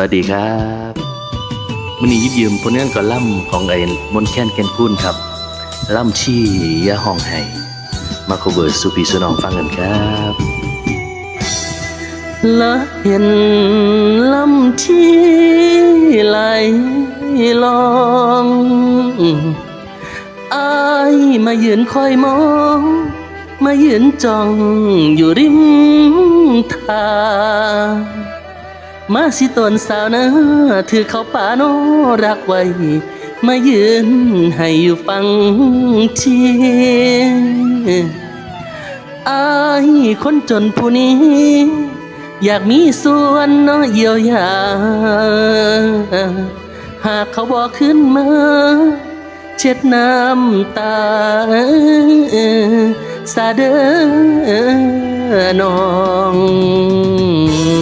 วัสดีครับวันนี้ยิบยืมผลงานก่อล่ำของไอ้มนแค้นแกนพูนครับ ล่ำชี่ยาห้องไห้มาโคเวอร์สุพีสุนองฟังกันครับละเห็นลำชี่ไหลลองอายมายืนคอยมอง มายืนจ้องอยู่ริมทาง มาสิตนสาวนะถือเขาป่าโนรักไว้ มายืนให้อยู่ฟังเชียอายคนจนผู้นี้ อยากมีส่วนเนาะเยียวยา หากเขาบอกขึ้นมา เช็ดน้ำตาสาเดอน้อง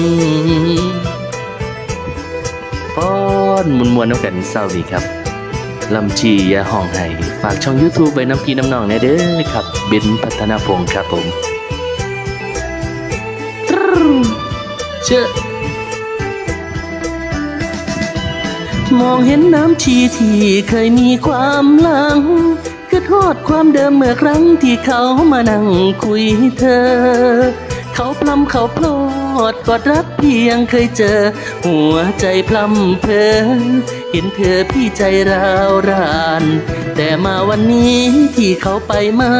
มวนมวนน้ำกันเศร้าดีครับลำชียาห้องไห้ฝากช่อง YouTube ไว้น้ำพี่น้ำน้องแน่เด้อครับเบนพัฒนาพงศ์ครับผมเชื่อมองเห็นน้ำชีที่เคยมีความหลังก็โทษความเดิมเมื่อครั้งที่เขามานั่งคุยเธอ เขาพลำเขาพลอดกอดรักเพียงเคยเจอ หัวใจพลำเพอเห็นเธอพี่ใจราวราน แต่มาวันนี้ที่เขาไปไม่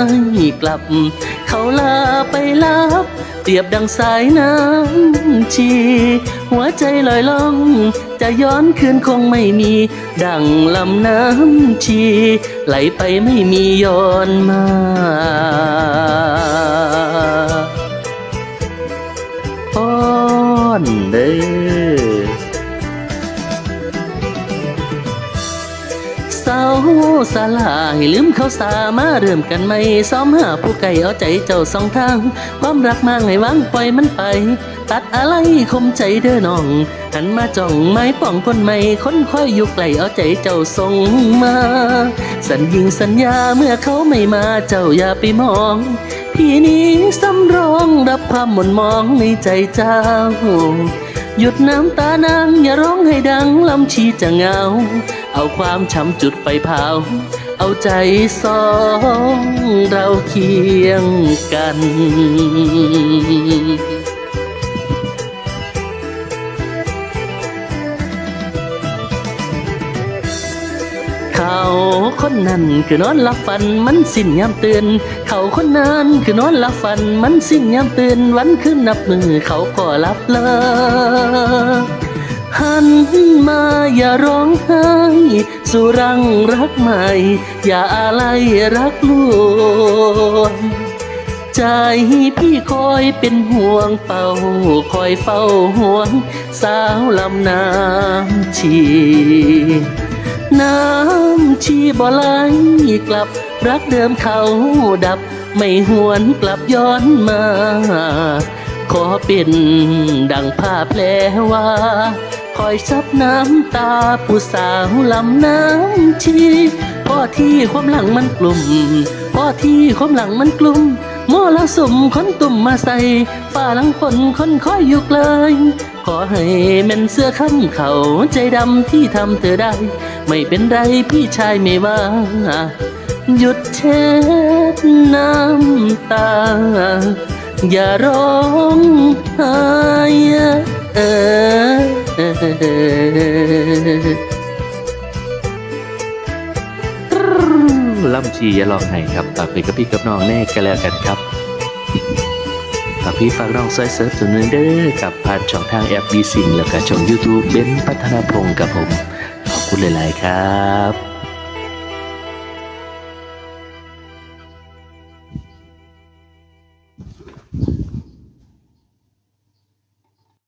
กลับ เขาลาไปลับ เปรียบดังสายน้ำชี หัวใจลอยล่อง จะย้อนคืนคงไม่มี ดังลำน้ำชี ไหลไปไม่มีย้อนมา ป้อนเด้อเศร้าสลายลืมเขาสามาเริ่มกันไม่ซ้อมหาผู้ไก่เอาใจเจ้าสองทาง ความรักมางให้วางปล่อยมันไป ตัดอะไรคมใจเด้อน้อง หันมาจ้องไม้ป่องคนใหม่คนคอยอยู่ไกลเอาใจเจ้าส่งมา สัญญิงสัญญาเมื่อเขาไม่มาเจ้าอย่าไปมอง พี่นี้สำรองรับความหม่นมองในใจเจ้า หยุดน้ำตานางอย่าร้องให้ดังลำชีจะเงา เอาความช้ำจุดไฟเผา เอาใจสองเราเคียงกันเขาคนนั้นคือนอนหลับฝันมันสิ้นยามตื่นเขาคนนั้นคือนอนหลับฝันมันสิ้นยามตื่นวันขึ้นนับมือเขาก็หลับเลยหันมาอย่าร้องไห้สู่รังรักใหม่ อย่าอะไรรักลวงใจพี่คอยเป็นห่วงเฝ้าคอยเฝ้าห่วง สาวลำน้ำชี น้ำชีบ่ไหลกลับ รักเดิมเขาดับ ไม่หวนกลับย้อนมา ขอเป็นดังภาพแลว่าคอยซับน้ำตาผู้สาวลำน้ำชีพ่อที่ความหลังมันกลุ่มพ่อที่ความหลังมันกลุ่มมอละสมคนตุ่มมาใส่ฝ่าหลังฝนคนคอยอยู่ไกลขอให้แม่นเสื้อค้ำเขาใจดำที่ทำเธอได้ ไม่เป็นไรพี่ชายไม่ว่า หยุดเช็ดน้ำตา อย่าร้องไห้เออลำชีอย่าลองไห้ครับฝากไปกับพี่กับน้องแน่กันแล้วกันครับฝากพี่ฝากน้องซอยเซิร์ฟตัวนึงเด้อกับผ่านช่องทางแอปดีซิงแล้วก็ช่อง YouTube เบนพัฒนาพงศ์กับผม คุณหลาย ๆ ครับ